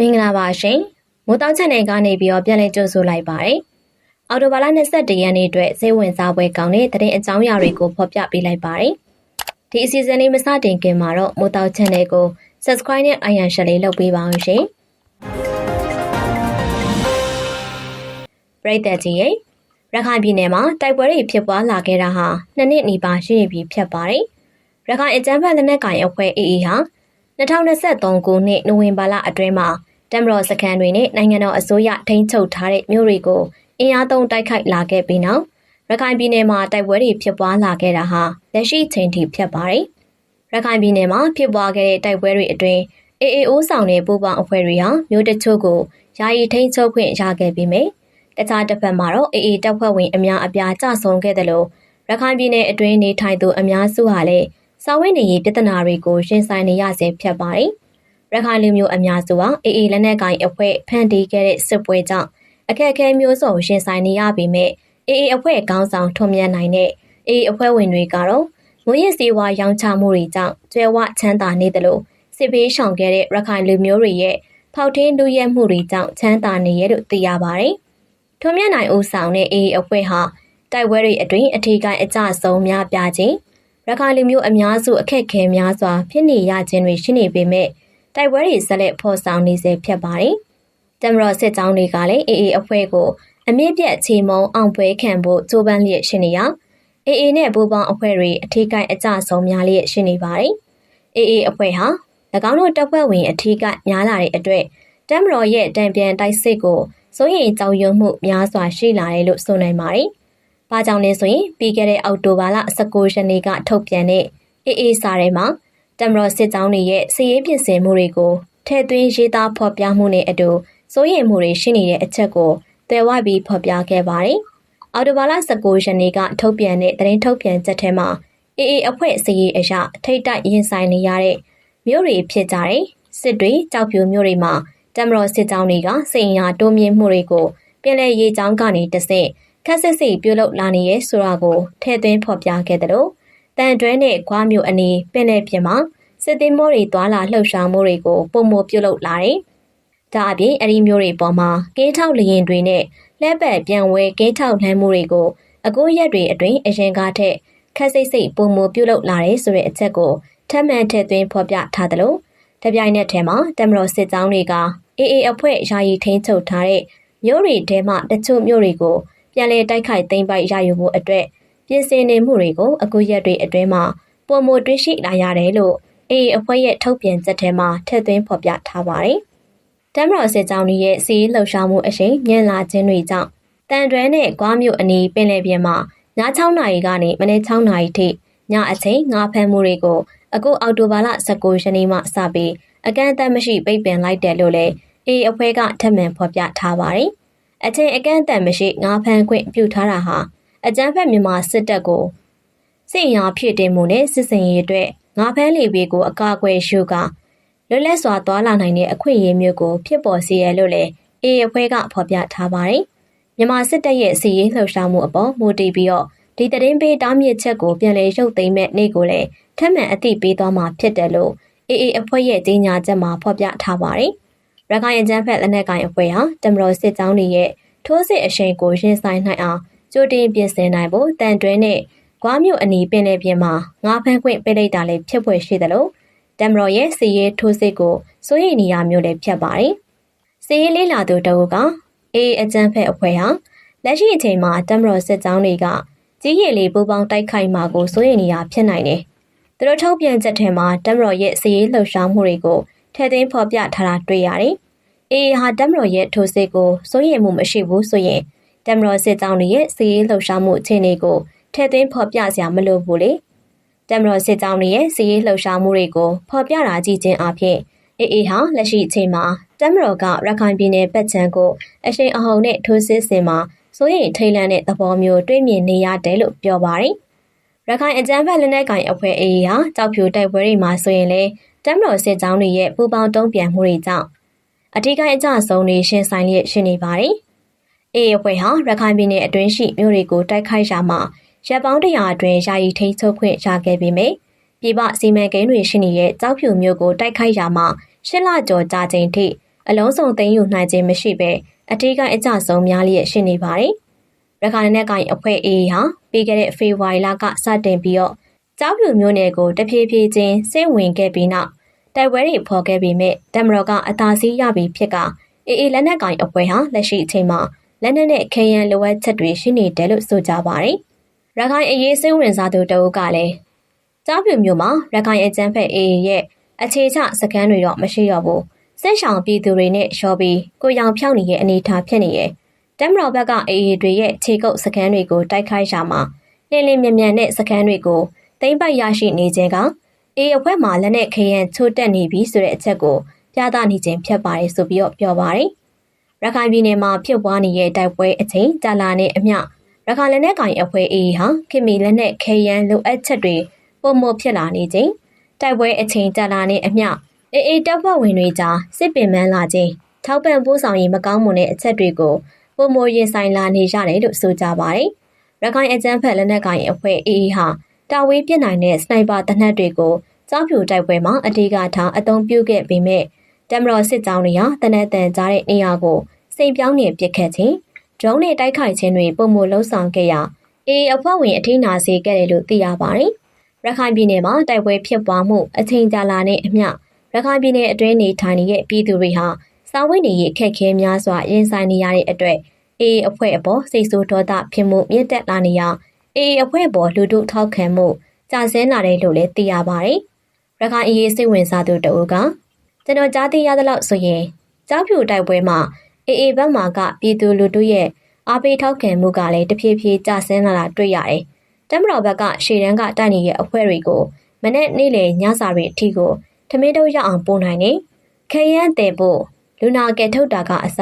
မင်္ဂလာပါရှင်မိုးတောက်ချန်နယ်ကနေပြီးတော့ပြန်လည်ကြိုဆိုလိုက်ပါတယ်အော်တိုဘာလ22ရက်နေ့အတွက်စိတ်ဝင်စားပွဲကောင်းတဲ့သတင်းအကြောင်းအရာတွေကိုဖော်ပြပေးလိုက်ပါတယ်ဒီအစီအစဉ်လေးမစတင်ခင်မှာတော့မိုးတောက်ချန်နယ်ကို subscribe နဲ့ iron share လေးလုပ်ပေးပါအောင်ရှင်ပရိသတ်ကြီးရဲ့ရခိုင်ပြည်နယ်မှာတိုက်ပွဲတွေဖြစ်ပွားလာခဲ့တာဟာနှစ်နှစ်နီးပါးရှိနေပြီဖြစ်ပါတယ်ရခိုင်အကြမ်းဖက်လက်နက်ကိုင်အဖွဲ့ AA ဟာ2023ခုနှစ်နိုဝင်ဘာလအတွင်းမှာ တမတော်စခန်းတွေနဲ့နိုင်ငံတော်အစိုးရထိန်းချုပ်ထားတဲ့မြို့တွေကိုအင်အားသုံးတိုက်ခိုက်လာခဲ့ပြီးနောက်ရခိုင်ပြည်နယ်မှာတိုက်ပွဲတွေဖြစ်ပွားလာခဲ့တာဟာလက်ရှိချိန်ထိဖြစ်ပါတယ်။ရခိုင်ပြည်နယ်မှာဖြစ်ပွားခဲ့တဲ့တိုက်ပွဲတွေအတွင်း AAO ဆောင်တဲ့ပူပေါင်းအဖွဲ့တွေဟာမြို့တချို့ကိုယာယီထိန်းချုပ်ခွင့်ရခဲ့ပြီးမြဲတခြားတစ်ဖက်မှာတော့ AA တပ်ဖွဲ့ဝင်အများအပြားကြဆုံခဲ့တယ်လို့ရခိုင်ပြည်နယ်အတွင်းနေထိုင်သူအများစုဟာလည်းစာဝတ်နေရေးပြဿနာတွေကိုရင်ဆိုင်နေရဆဲဖြစ်ပါတယ်။ ရခိုင်လူမျိုးအများစုဟာအေအေလက်နက်ကိုင်အဖွဲ့ဖန်တီးခဲ့တဲ့စစ်ပွဲကြောင့်အခက်အခဲမျိုးစုံရင်ဆိုင်နေရပေမဲ့အေအေအဖွဲ့ခေါင်းဆောင်ထွန်မြတ်နိုင်တဲ့အေအေအဖွဲ့ဝင်တွေကတော့ငွေရည်စည်းဝါရောင်းချမှုတွေကြောင့်ကျွဲဝချမ်းသာနေတယ်လို့စစ်ဘေးရှောင်ခဲ့တဲ့ရခိုင်လူမျိုးတွေရဲ့ဖောက်ထင်းလူရဲမှုတွေကြောင့်ချမ်းသာနေရလို့သိရပါတယ်။ထွန်မြတ်နိုင်ဦးဆောင်တဲ့အေအေအဖွဲ့ဟာတိုက်ပွဲတွေအတွင်းအထီးကိုင်းအကြဆုံးများပြခြင်းရခိုင်လူမျိုးအများစုအခက်ခဲများစွာဖြစ်နေရခြင်းတွေရှိနေပေမဲ့ တိုက်ပွဲတွေဆက်လက်ဖော်ဆောင်နေစေဖြစ်ပါတယ်။တမတော်စစ်ကြောင်းတွေကလည်းအေအေအဖွဲ့ကိုအမြင့်ပြတ်ချေမုံအောင်ပွဲခံဖို့ကြိုးပမ်းလျက်ရှိနေရအေအေနဲ့ဘူပေါင်းအဖွဲ့တွေအထီးကိုင်းအကြဆုံးများလျက်ရှိနေပါတယ်။အေအေအဖွဲ့ဟာ၎င်းတို့တပ်ဖွဲ့ဝင်အထီးကိုင်းများလာတဲ့အတွက်တမတော်ရဲ့တံပြန်တိုက်စစ်ကိုစိုးရိမ်ကြောက်ရွံ့မှုများစွာရှိလာတယ်လို့ဆိုနိုင်ပါတယ်။။ဘာကြောင့်လဲဆိုရင်ပြီးခဲ့တဲ့အောက်တိုဘာလ19ရက်နေ့ကထုတ်ပြန်တဲ့အေးအေးစာထဲမှာ တမတော်စစ်ကြောင်းတွေရဲ့စည်ရေးပြင်ဆင်မှုတွေကိုထည့်သွင်းရေးသားဖော်ပြမှုနဲ့အတူစိုးရိမ်မှုတွေရှိနေတဲ့အချက်ကိုသွယ်ဝပြီးဖော်ပြခဲ့ပါတယ်။အော်တိုဘာလ19ရက်နေ့ကထုတ်ပြန်တဲ့သတင်းထုတ်ပြန်ချက်ထဲမှာအေးအေးအဖွဲ့စည်ရေးအရာထိတ်တိုက်ရင်ဆိုင်နေရတဲ့မြို့တွေဖြစ်ကြတဲ့စစ်တွေကြောက်ဖြူမြို့တွေမှာတမတော်စစ်ကြောင်းတွေကစိန်ရာတိုးမြင့်မှုတွေကိုပြည်내ရေးကြောင်းကနေတဆင့်ခက်စစ်စစ်ပြုလုပ်လာနေရဲဆိုတာကိုထည့်သွင်းဖော်ပြခဲ့တယ်လို့ တန်တွဲနဲ့ခွားမျိုးအနီးပင်လယ်ပြင်မှာစစ်သည်မောတွေသွာလာလှုပ်ရှားမှုတွေကိုပုံမပြုလုပ်လာတယ်။ဒါအပြင်အရီမျိုးတွေပေါ်မှာကင်းထောက်လျင်တွေနဲ့လက်ပတ်ပြန်ဝဲကင်းထောက်လှမ်းမှုတွေကိုအကိုရက်တွေအတွင်းအရင်ကားထက်ခက်စိတ်စိတ်ပုံမပြုလုပ်လာတယ်ဆိုတဲ့အချက်ကိုထပ်မံထည့်သွင်းဖော်ပြထားတယ်လို့တပြိုင်နက်တည်းမှာတမတော်စစ်ကြောင်းတွေကအေအေအဖွဲ့ယာယီထိန်းချုပ်ထားတဲ့မြို့တွေထဲမှတချို့မြို့တွေကိုပြန်လည်တိုက်ခိုက်သိမ်းပိုက်ရယူဖို့အတွက် ပြင်ဆင်နေမှုတွေကိုအခုရက်တွေအတွင်းမှာပုံမတွေ့ရှိလာရတယ်လို့အေးအဖွဲ့ရဲ့ထုတ်ပြန်ချက်ထဲမှာထည့်သွင်းဖော်ပြထားပါတယ်။တမ်မတော်စစ်ကြောင်းရဲ့စီးလှုပ်ရှားမှုအရှိန်မြင့်လာခြင်းတွေကြောင့်တန်တွဲနဲ့ကွားမြို့အနီးပင်လယ်ပြင်မှာည6နာရီကနေမနေ့6နာရီထိညအချိန်ငါဖမ်းမှုတွေကိုအခုအောက်တိုဘာလ19ရက်နေ့မှစပြီးအကန့်အသတ်မရှိပိတ်ပင်လိုက်တယ်လို့လည်းအေးအဖွဲ့ကထပ်မံဖော်ပြထားပါတယ်အချိန်အကန့်အသတ်မရှိငါးဖမ်းခွင့်ပြုထားတာဟာ အကြမ်းဖက်မြန်မာစစ်တပ်ကိုစစ်ရာဖြစ်တင်မှုနဲ့စစ်စင်ရေးအတွက်ငါးဖမ်းလေပေကိုအကာအကွယ်ရှုကလွတ်လပ်စွာသွားလာနိုင်တဲ့အခွင့်အရေးမျိုးကိုဖြစ်ပေါ်စေရလို့လည်းအေးအဖွဲ့ကဖော်ပြထားပါတယ်။မြန်မာစစ်တပ်ရဲ့စီရေးလှုပ်ရှားမှုအပေါ်မူတည်ပြီးတော့ဒီတရင်ပေးတားမြစ်ချက်ကိုပြန်လည်ရုပ်သိမ်းမဲ့နေ့ကိုလည်းထပ်မံအသိပေးသွားမှာဖြစ်တယ်လို့အေးအေးအဖွဲ့ရဲ့ကြေညာချက်မှာဖော်ပြထားပါတယ်။ရခိုင်အကြမ်းဖက်လက်နက်ကိုင်အဖွဲ့ဟာတမတော်စစ်ကြောင်းတွေရဲ့ထိုးစစ်အရှိန်ကိုရင်ဆိုင်နိုင်အောင် ကြိုတင်ပြင်ဆင်နိုင်ဖို့တန်တွဲနဲ့ကွားမြို့အနီးပင်လယ်ပြင်မှာငါးဖမ်းခွင့်ပေးလိုက်တာလည်းဖြစ်ဖွယ်ရှိတယ်လို့တမတော်ရဲ့စီရေးထိုးစစ်ကိုစိုးရိမ်နေရမျိုးလည်းဖြစ်ပါတယ်။စီရေးလေးလာသူတအုပ်ကအေးအကြမ်းဖက်အဖွဲ့ဟာလက်ရှိအချိန်မှာတမတော်စစ်ကြောင်းတွေကကြီးရည်လေးပူပေါင်းတိုက်ခိုက်မှာကိုစိုးရိမ်နေရဖြစ်နိုင်တယ်။သူတို့ထုတ်ပြန်ချက်ထဲမှာတမတော်ရဲ့စီရေးလှုပ်ရှားမှုတွေကိုထည့်သွင်းဖော်ပြထားတာတွေ့ရတယ်။အေးဟာတမတော်ရဲ့ထိုးစစ်ကိုစိုးရိမ်မှုမရှိဘူးဆိုရင် တမတော်စစ်ကြောင်းတွေရဲ့စီးရေးလှုပ်ရှားမှုအခြေအနေကိုထည့်သွင်းဖော်ပြစရာမလိုဘူးလေ။တမတော်စစ်ကြောင်းတွေရဲ့စီးရေးလှုပ်ရှားမှုတွေကိုဖော်ပြတာကြည့်ခြင်းအပြင်အေးအေးဟာလက်ရှိအချိန်မှာတမတော်ကရခိုင်ပြည်နယ်ပတ်ချမ်းကိုအရှိန်အဟုန်နဲ့ထိုးစစ်ဆင်မှာစိုးရိမ်ထိတ်လန့်တဲ့သဘောမျိုးတွေ့မြင်နေရတယ်လို့ပြောပါတယ်။ရခိုင်အကြမ်းဖက်လက်နက်ကိုင်အဖွဲ့အေးဟာကြောက်ဖြူတိုက်ပွဲတွေမှာဆိုရင်လည်းတမ်မတော်စစ်ကြောင်းတွေရဲ့ပူပေါင်းတုံ့ပြန်မှုတွေကြောင့်အထူးကအကြဆုံးတွေရှင်းဆိုင်လျက်ရှိနေပါတယ်။ အေးအဖွဲ့ဟာရခိုင်ပြည်နယ်အတွင်းရှိမြို့တွေကိုတိုက်ခိုက်ရာမှာရပ်ပေါင်းတရာအတွင်းယာယီထိန်းချုပ်ခွင့်ရခဲ့ပေမယ့်ပြည်ပစီမံကိန်းတွေရှိနေတဲ့ကြောက်ဖြူမြို့ကိုတိုက်ခိုက်ရာမှာရှစ်လကျော်ကြာချိန်ထိအအလုံးစုံသိမ်းယူနိုင်ခြင်းမရှိဘဲအထီးကအကြဆုံးများလျက်ရှိနေပါတယ်။ရခိုင်နဲ့ကိုင်အဖွဲ့ AA ဟာပြီးခဲ့တဲ့ဖေဖော်ဝါရီလကစတင်ပြီးတော့ကြောက်ဖြူမျိုးနယ်ကိုတဖြည်းဖြည်းချင်းစိတ်ဝင်ခဲ့ပြီးနောက်တိုက်ပွဲတွေဖော်ခဲ့ပြီးမြဲတမတော်ကအသာစီးရပြီးဖြစ်ကအေအေလက်နက်ကင်အဖွဲ့ဟာလက်ရှိအချိန်မှာ လက်နက်နဲ့ခဲယမ်းလိုအပ်ချက်တွေရှိနေတယ်လို့ဆိုကြပါတယ်။ရခိုင်အရေးစိတ်ဝင်စားသူတအုပ်ကလည်းကြားပြူမျိုးမှာရခိုင်အကြမ်းဖက်အေအေရဲ့အခြေချစခန်းတွေတော့မရှိတော့ဘူး။စစ်ဆောင်ပြည်သူတွေနဲ့ရှော်ပြီးကိုရောင်ဖြောင်းနေတဲ့အနေအထားဖြစ်နေရဲ့။တမတော်ဘက်ကအေအေတွေရဲ့ခြေကုပ်စခန်းတွေကိုတိုက်ခိုက်ရှာမှာလင်းလင်းမြန်မြန်နဲ့စခန်းတွေကိုသိမ့်ပိုက်ရရှိနေခြင်းကအေးအဖွဲ့မှာလက်နဲ့ခရမ်းချိုးတက်နေပြီဆိုတဲ့အချက်ကိုပြသနေခြင်းဖြစ်ပါတယ်ဆိုပြီးတော့ပြောပါတယ်။ ရခိုင်ပြည်နယ်မှာဖြစ်ပွားနေတဲ့တိုက်ပွဲအချိန်ကြာလာနေအမျှရခိုင်လက်နက်ကိုင်အဖွဲ့အေးဟာခင်မီလက်နဲ့ခရမ်းလိုအပ်ချက်တွေပုံမဖြစ်လာနေခြင်းတိုက်ပွဲအချိန်ကြာလာနေအမျှအေးအေးတပ်ဖွဲ့ဝင်တွေကြားစစ်ပင်ပန်းလာခြင်းထောက်ပံ့ပို့ဆောင်ရေးမကောင်းမွန်တဲ့အချက်တွေကိုပုံမရင်ဆိုင်လာနေရတယ်လို့ဆိုကြပါတယ်။ရခိုင်အကြမ်းဖက်လက်နက်ကိုင်အဖွဲ့အေးဟာတာဝေးပြစ်နိုင်တဲ့စနိုက်ပါတနက်တွေကိုကြောက်ဖြူတိုက်ပွဲမှာအတေကထားအသုံးပြုခဲ့ပေမဲ့ တမတော်စစ်ကြောင်းတွေဟာတနက်တန်ကြားတဲ့နေရာကိုစိန်ပြောင်းနေပစ်ခတ်ခြင်းဒရုန်းနဲ့တိုက်ခိုက်ခြင်းတွေပုံမလှုံ့ဆော်ခဲ့ရာအေးအဖွဲ့ဝင်အထင်းနာစေခဲ့တယ်လို့သိရပါတယ်။ရခိုင်ပြည်နယ်မှာတိုက်ပွဲဖြစ်ပွားမှုအချိန်ကြာလာတဲ့အမျှရခိုင်ပြည်နယ်အတွင်းနေထိုင်နေတဲ့ပြည်သူတွေဟာစာဝတ်နေရေးအခက်အခဲများစွာရင်ဆိုင်နေရတဲ့အတွက်အေးအဖွဲ့အပေါ်စိတ်ဆိုးဒေါသဖြစ်မှုမြင့်တက်လာနေရာအေးအဖွဲ့ပေါ်လူတို့ထောက်ခံမှုကြာဆင်းလာတယ်လို့လည်းသိရပါတယ်။ရခိုင်အရေးစိတ်ဝင်စားသူတအုပ်က ကျွန်တော်ကြားသိရသလောက်ဆိုရင်ကြောက်ဖြူတိုက်ပွဲမှာအေးအေးဘက်မှာကပြည်သူလူထုရဲ့အားပေးထောက်ခံမှုကလည်းတဖြည်းဖြည်းကျဆင်းလာတာတွေ့ရတယ်။တမတော်ဘက်ကရှေ့တန်းကတိုက်နေတဲ့အဖွဲ့တွေကိုမနေ့နေ့လေညစာတွေအထိကိုထမင်းတို့ရအောင်ပို့နိုင်နေခရမ်းတဲ့ဖို့လူနာကဲထုတ်တာကအစ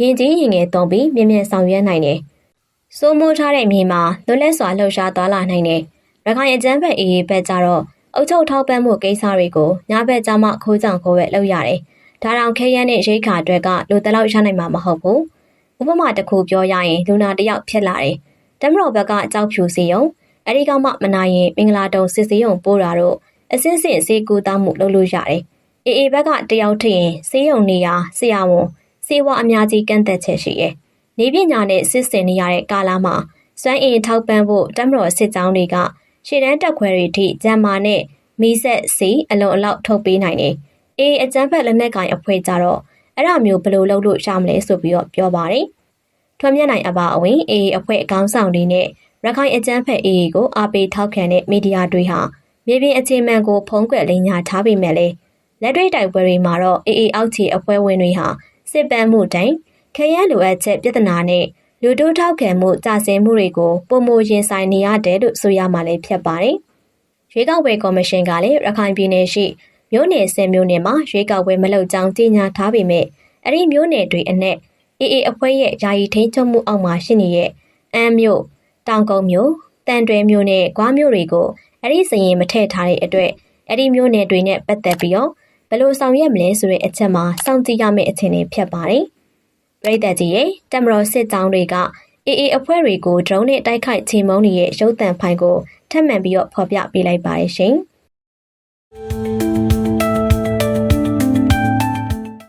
ရင်ကြီးရင်ငယ်တုံပြီးမြင်မြန်ဆောင်ရွက်နိုင်တယ်။စိုးမိုးထားတဲ့မြေမှာလွတ်လပ်စွာလှုပ်ရှားသွားလာနိုင်တယ်။ရခိုင်အကြမ်းဖက်အေးအေးဘက်ကြတော့ အုတ်ချုပ်ထောက်ပံ့မှုကိစ္စတွေကိုညဘက်ကြမှခိုးကြောင်ခိုးဝဲလုပ်ရတယ်။ဒါတောင်ခဲရန်နဲ့ရိတ်ခါအတွက်ကလိုတလောက်ရနိုင်မှာမဟုတ်ဘူး။ဥပမာတစ်ခုပြောရရင်လူနာတယောက်ဖြစ်လာတယ်။တမတော်ဘက်ကအကြောက်ဖြူစီယုံအဲဒီကမှမနာရင်မင်္ဂလာတုံစစ်စေးုံပို့တာတော့အစင်းစင်စေကူတောင်းမှုလုပ်လို့ရတယ်။အေးအေးဘက်ကတယောက်ထရင်စေးရုံနေရဆရာဝန်စေဝါအများကြီးကန့်သက်ချက်ရှိရဲ့။နေပညာနဲ့စစ်စင်နေရတဲ့ကာလမှာစွမ်းအင်ထောက်ပံ့ဖို့တမတော်စစ်ကြောင်းတွေက ရှေ့တန်းတက်ခွဲတွေထိဂျမ်မာနဲ့မီးဆက်စီအလုံးအလောက်ထုတ်ပေးနိုင်တယ်။အေးအကျန်းဖက်လက်နက်ကင်အဖွဲ့ကြတော့အဲ့ဒါမျိုးဘယ်လိုလုပ်လို့ရမလဲဆိုပြီးတော့ပြောပါတယ်။ထွန်းမြတ်နိုင်အပါအဝင်အေးအဖွဲ့အကောင်းဆောင်တွေနဲ့ရခိုင်အကျန်းဖက်အေးကိုအားပေးထောက်ခံတဲ့မီဒီယာတွေဟာမြေပြင်အခြေမှန်ကိုဖုံးကွယ်လိမ်ညာထားပေမဲ့လည်းလက်တွေ့တိုက်ပွဲတွေမှာတော့အေးအေးအောက်ခြေအဖွဲ့ဝင်တွေဟာစစ်ပန်းမှုတိုင်ခရမ်းလိုအပ်ချက်ပြဿနာနဲ့ လူတိုးထောက်ခံမှုကြာစင်မှုတွေကိုပုံမရင်ဆိုင်နေရတယ်လို့ဆိုရမှာလည်းဖြစ်ပါတယ်။ရွေးကောက်ပွဲကော်မရှင်ကလည်းရခိုင်ပြည်နယ်ရှိမြို့နယ်ဆယ်မြို့နယ်မှာရွေးကောက်ပွဲမလုပ်ကြောင်းကြေညာထားပေမဲ့အဲ့ဒီမြို့နယ်တွေအနက်အေးအေးအဖွဲ့ရဲ့ယာယီထိန်းချုပ်မှုအောက်မှာရှိနေတဲ့အမ်းမြို့တောင်ကုန်းမြို့တန်တွဲမြို့နဲ့ကွားမြို့တွေကိုအဲ့ဒီစရင်မထည့်ထားတဲ့အတွက်အဲ့ဒီမြို့နယ်တွေနဲ့ပတ်သက်ပြီးတော့ဘယ်လိုဆောင်ရွက်မလဲဆိုတဲ့အချက်မှာစောင့်ကြည့်ရမယ့်အခြေအနေဖြစ်ပါတယ်။ ပြည်သက်ကြီးရဲ့တမတော်စစ်ကြောင်းတွေကအေးအေးအဖွဲ့တွေကိုဒရုန်းနဲ့တိုက်ခိုက်ချေမှုန်းနေတဲ့ရုပ်သံဖိုင်ကိုထပ်မံပြီးတော့ဖော်ပြပေးလိုက်ပါတယ်ရှင်။